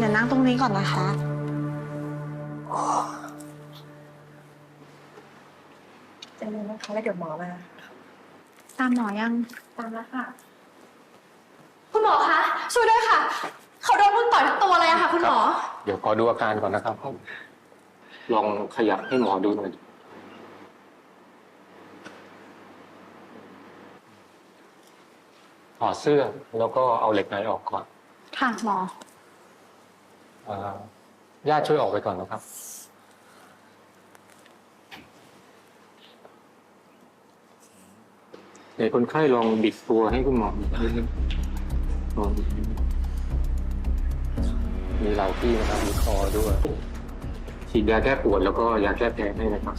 เดี๋ยวนั่งตรงนี้ก่อนนะคะจะรู้นะคะแล้วเดี๋ยวหมอมา ตามหมอยัง ตามแล้วค่ะ คุณหมอคะ ช่วยด้วยค่ะ เขาโดนพึ่งต่อยทั้งตัวเลยอะค่ะ คุณหมอ เดี๋ยวขอดูอาการก่อนนะครับ ลองขยับให้หมอดูหน่อย ถอดเสื้อแล้วก็เอาเหล็กในออกก่อน ค่ะหมออ่า ญาติช่วยออกไปก่อนนะครับ เดี๋ยวคนไข้ลองบิดตัวให้คุณหมอนิดนึงลองบิดนิดนึงมีเหล่าที่นะครับ มีคอด้วย ฉีดยาแก้ปวดแล้วก็ยาแก้แพ้ให้นะครับ